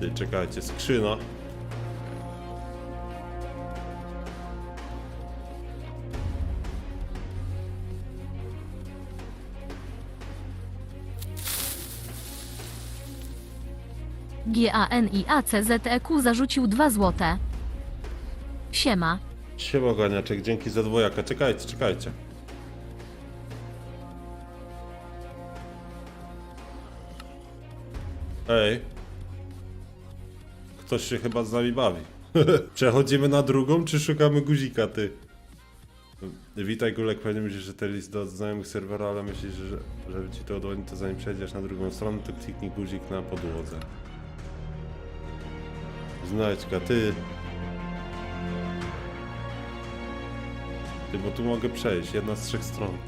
Ty, czekajcie, skrzyna. GANIACZEQ zarzucił 2 złote. Siema. Siema ganiaczek, dzięki za dwojaka. Czekajcie, czekajcie. Ej. Ktoś się chyba z nami bawi. Przechodzimy na drugą, czy szukamy guzika, ty? Witaj Gulek, pewnie myślisz, że ten list do znajomych serwera, ale myślisz, że żeby ci to udowodnić, to zanim przejdziesz na drugą stronę, to kliknij guzik na podłodze. Znajdźka, ty. Ty, bo tu mogę przejść, jedna z trzech stron.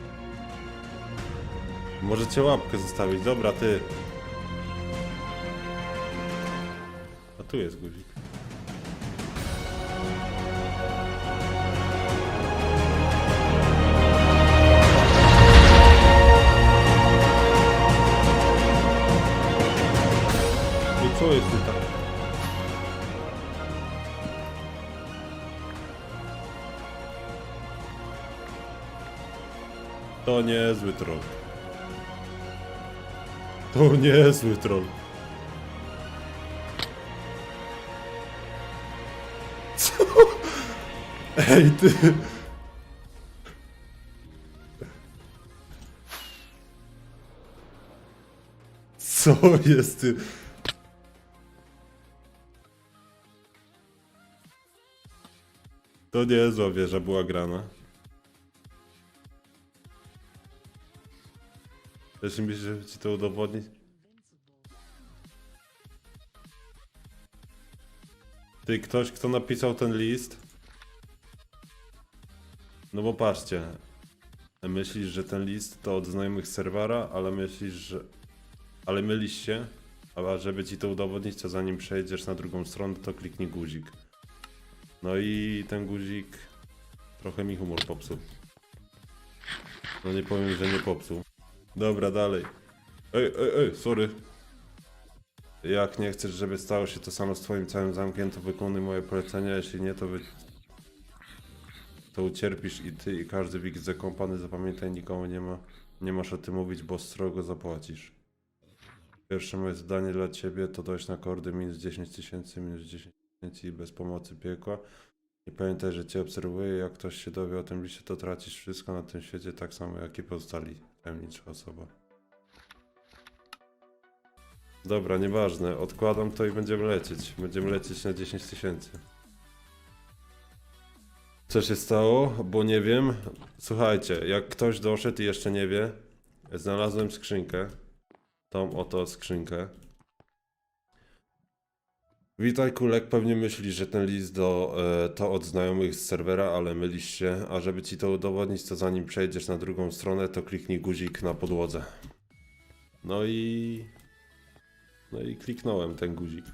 Możecie łapkę zostawić, dobra, ty. Tu jest guzik. I co jest tutaj? To niezły troll. To niezły troll. Ej, ty. Co jest ty? To niezła wieża była grana. Jeśli myślisz, że ci to udowodnić? Ty, ktoś, kto napisał ten list? No bo patrzcie. Myślisz, że ten list to od znajomych serwera, ale myślisz, że... Ale mylisz się? A żeby ci to udowodnić, to zanim przejdziesz na drugą stronę, to kliknij guzik. No i ten guzik trochę mi humor popsuł. No nie powiem, że nie popsuł. Dobra, dalej. Ej, ej, ej, sorry. Jak nie chcesz, żeby stało się to samo z twoim całym zamkiem, to wykonuj moje polecenia, jeśli nie, to wy... To ucierpisz i ty i każdy w XZ Company, zapamiętaj, nikomu nie ma... Nie masz o tym mówić, bo strogo zapłacisz. Pierwsze moje zadanie dla ciebie to dojść na kordy minus 10 tysięcy, minus 10 tysięcy i bez pomocy piekła. I pamiętaj, że cię obserwuję, jak ktoś się dowie o tym liście, to tracisz wszystko na tym świecie, tak samo jak i pozostali tajemnicza osoba. Dobra, nieważne, odkładam to i będziemy lecieć. Będziemy lecieć na 10 tysięcy. Co się stało? Bo nie wiem. Słuchajcie, jak ktoś doszedł i jeszcze nie wie, znalazłem skrzynkę. Tą oto skrzynkę. Witaj Kulek, pewnie myślisz, że ten list do, e, to od znajomych z serwera, ale mylisz się, a żeby ci to udowodnić, to zanim przejdziesz na drugą stronę, to kliknij guzik na podłodze. No i... No i kliknąłem ten guzik.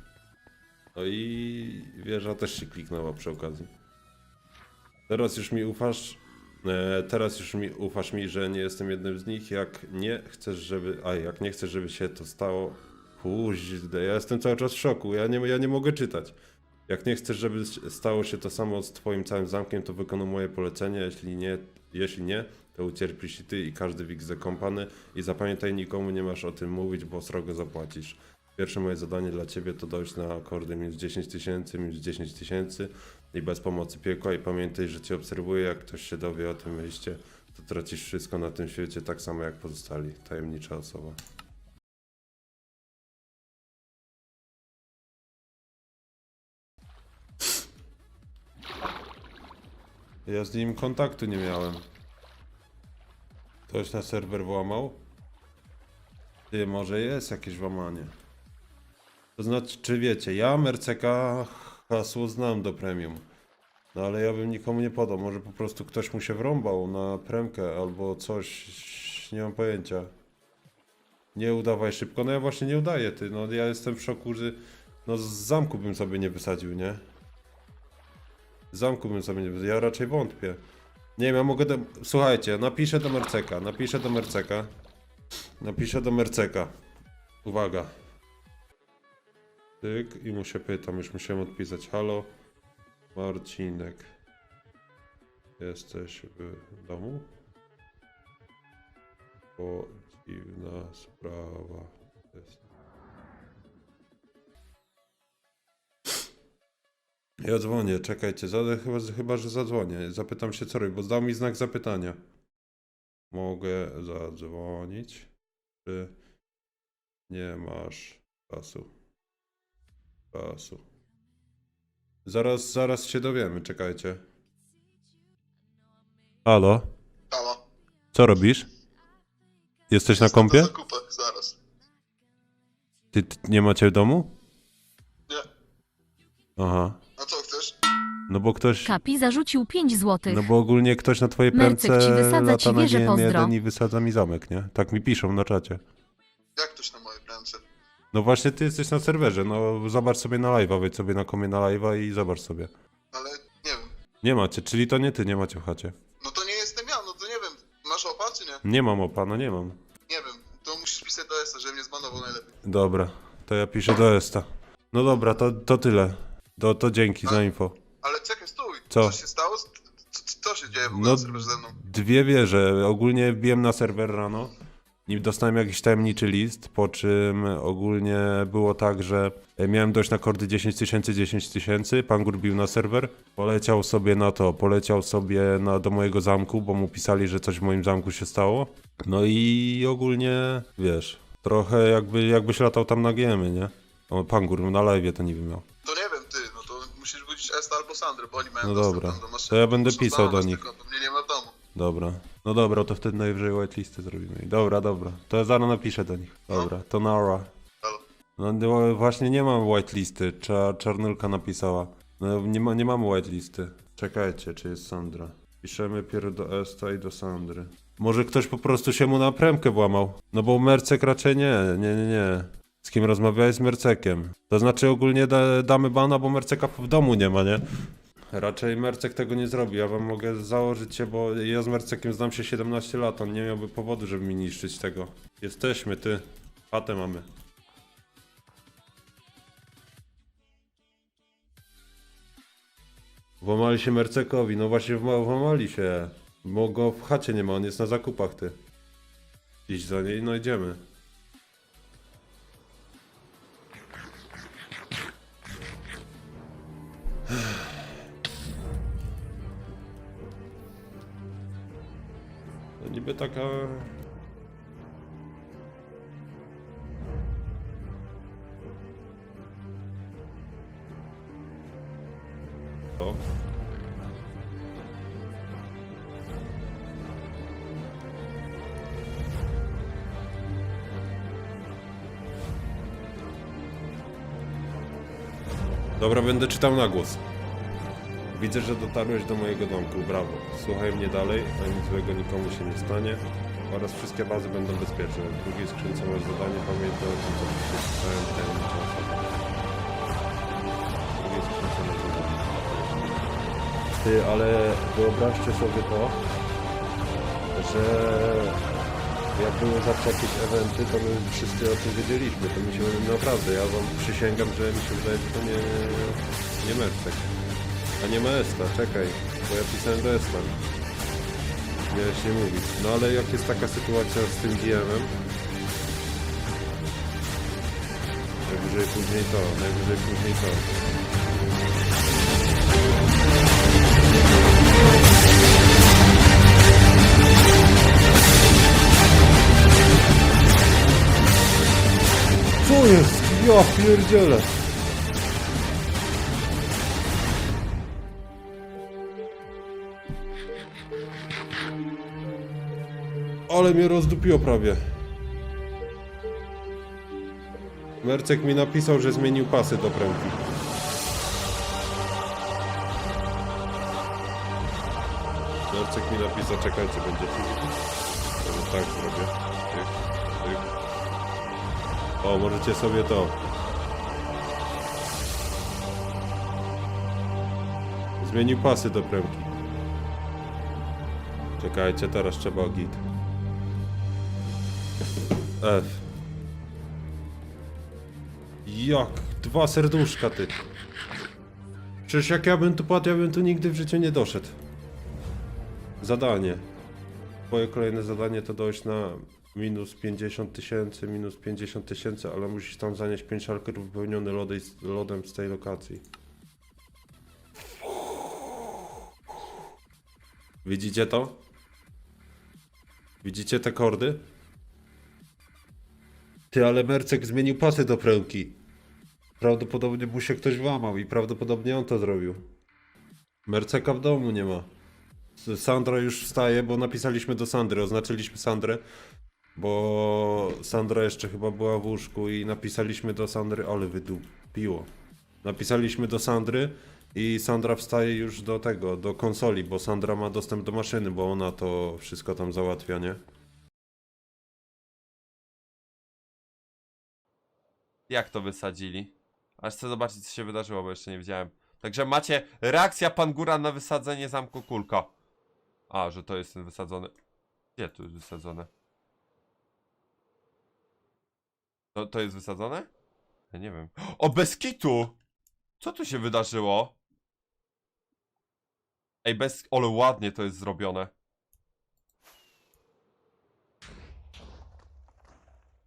No i wieża też się kliknęła przy okazji. Teraz już mi ufasz, e, teraz już mi ufasz mi, że nie jestem jednym z nich, jak nie chcesz, żeby, a jak nie chcesz, żeby się to stało, Kuźde, ja jestem cały czas w szoku, ja nie, ja nie mogę czytać. Jak nie chcesz, żeby stało się to samo z twoim całym zamkiem, to wykonuj moje polecenie, jeśli nie, jeśli nie, to ucierpisz i ty i każdy w Company i zapamiętaj, nikomu nie masz o tym mówić, bo srogo zapłacisz. Pierwsze moje zadanie dla ciebie to dojść na akordy minus 10 tysięcy, minus 10 tysięcy i bez pomocy piekła i pamiętaj, że cię obserwuję, jak ktoś się dowie o tym liście, to tracisz wszystko na tym świecie, tak samo jak pozostali. Tajemnicza osoba. Ja z nim kontaktu nie miałem. Ktoś na serwer włamał? Ty, może jest jakieś włamanie. To znaczy, czy wiecie, ja Merceka hasło znam do premium. No ale ja bym nikomu nie podał. Może po prostu ktoś mu się wrąbał na premkę albo coś. Nie mam pojęcia. Nie udawaj szybko. No ja właśnie nie udaję, ty. No ja jestem w szoku, że. No z zamku bym sobie nie wysadził, nie? Z zamku bym sobie nie wysadził. Ja raczej wątpię. Nie wiem, ja mogę. Do... Słuchajcie, napiszę do Merceka. Napiszę do Merceka. Napiszę do Merceka. Uwaga. Tyk i mu się pytam, już musiałem odpisać. Halo, Marcinek. Jesteś w domu? Bo dziwna sprawa jest. Ja dzwonię, czekajcie, chyba, chyba, że zadzwonię. Zapytam się co robi, bo zdał mi znak zapytania. Mogę zadzwonić? Czy nie masz czasu? Czasu. Zaraz, zaraz się dowiemy, czekajcie. Halo? Halo. Co robisz? Jesteś na kąpie? Na zakupach, zaraz. Ty, ty nie macie w domu? Nie. Aha. A co chcesz? No bo ktoś... Kapi zarzucił 5 złotych. No bo ogólnie ktoś na twojej Mercek premce ci wysadza lata ci na wieżę, GM1 pozdro. i wysadza mi zamek, nie? Tak mi piszą na czacie. No właśnie ty jesteś na serwerze, no zobacz sobie na live'a, wejdź sobie na komie na live'a i zobacz sobie. Ale nie wiem. Nie macie, czyli to nie ty nie macie w chacie. No to nie jestem ja, no to nie wiem. Masz opa czy nie? Nie mam opa, no nie mam. Nie wiem. To musisz pisać do ESA, żeby mnie zbanował najlepiej. Dobra, to ja piszę do Esta. No dobra, to, to tyle. To, to dzięki za info. Ale czekaj, stój. Co? Co się stało? Co, co, co się dzieje w ogóle No na serwerze ze mną? dwie wieże. Ogólnie wbiłem na serwer rano i dostałem jakiś tajemniczy list, po czym ogólnie było tak, że miałem dojść na kordy 10 tysięcy, 10 tysięcy, pan gór bił na serwer, poleciał sobie na to, poleciał sobie na, do mojego zamku, bo mu pisali, że coś w moim zamku się stało. No i ogólnie, wiesz, trochę jakby, jakbyś latał tam na GM, nie? O, pan gór na live to nie miał. To nie wiem, ty. No to musisz budzić Esta albo Sandrę, bo oni mają No dobra. do maszyny. To ja będę pisał do nich. bo Mnie nie ma w domu. Dobra. No dobra, to wtedy najwyżej whitelisty zrobimy. Dobra, dobra. To ja zaraz napiszę do nich. Dobra, to Nara. No no, właśnie nie mam whitelisty. Cza, czarnulka napisała. No nie, ma, nie mamy whitelisty. Czekajcie, czy jest Sandra. Piszemy pierw do Esta i do Sandry. Może ktoś po prostu się mu na premkę włamał. No bo Mercek raczej nie, nie, nie, nie. Z kim rozmawiałeś z Mercekiem? To znaczy ogólnie da, damy bana, bo Merceka w domu nie ma, nie? Raczej Mercek tego nie zrobi. Ja wam mogę założyć się, bo ja z Mercekiem znam się 17 lat. On nie miałby powodu, żeby mi niszczyć tego. Jesteśmy, ty. Patę mamy. Włamali się Mercekowi. No właśnie wma- włamali się. Bo go w chacie nie ma, on jest na zakupach, ty. Iść za niej, no idziemy. No niby taka... O. Dobra, będę czytał na głos. Widzę, że dotarłeś do mojego domku, brawo. Słuchaj mnie dalej, a nic złego nikomu się nie stanie oraz wszystkie bazy będą bezpieczne. W drugiej skrzynce masz zadanie, pamiętaj o tym, co się pisałem tajemnicze osoby. W drugiej skrzynce masz zadanie. Ty, ale wyobraźcie sobie to, że jak były zawsze jakieś eventy, to my wszyscy o tym wiedzieliśmy. To mi się naprawdę, ja wam przysięgam, że mi się wydaje, że to nie, nie Mercek. A nie ma Esta, czekaj, bo ja pisałem do Esta. Miałeś nie mówić. No ale jak jest taka sytuacja z tym DM-em, najwyżej później to, najwyżej później to. Co jest? Ja pierdzielę! Ale mnie rozdupiło prawie. Mercek mi napisał, że zmienił pasy do prędki. Mercek mi napisał, czekajcie, będzie film. Może tak zrobię. Tyk, tyk. O, możecie sobie to. Zmienił pasy do prędki. Czekajcie, teraz trzeba git. F. Jak? Dwa serduszka, ty. Przecież jak ja bym tu padł, ja bym tu nigdy w życiu nie doszedł. Zadanie. Twoje kolejne zadanie to dojść na minus 50 tysięcy, minus 50 tysięcy, ale musisz tam zanieść 5 szalkerów wypełniony lodem, lodem z tej lokacji. Widzicie to? Widzicie te kordy? Ty, ale Mercek zmienił pasy do pręłki. Prawdopodobnie mu się ktoś włamał i prawdopodobnie on to zrobił. Merceka w domu nie ma. Sandra już wstaje, bo napisaliśmy do Sandry, oznaczyliśmy Sandrę, bo Sandra jeszcze chyba była w łóżku i napisaliśmy do Sandry, ale wydupiło. Napisaliśmy do Sandry i Sandra wstaje już do tego, do konsoli, bo Sandra ma dostęp do maszyny, bo ona to wszystko tam załatwia, nie? Jak to wysadzili? Aż chcę zobaczyć, co się wydarzyło, bo jeszcze nie widziałem. Także macie reakcja Pangura na wysadzenie zamku Kulka. A, że to jest ten wysadzony. Gdzie tu jest wysadzone? To, to jest wysadzone? Ja nie wiem. O, bez kitu! Co tu się wydarzyło? Ej, bez... Ale ładnie to jest zrobione.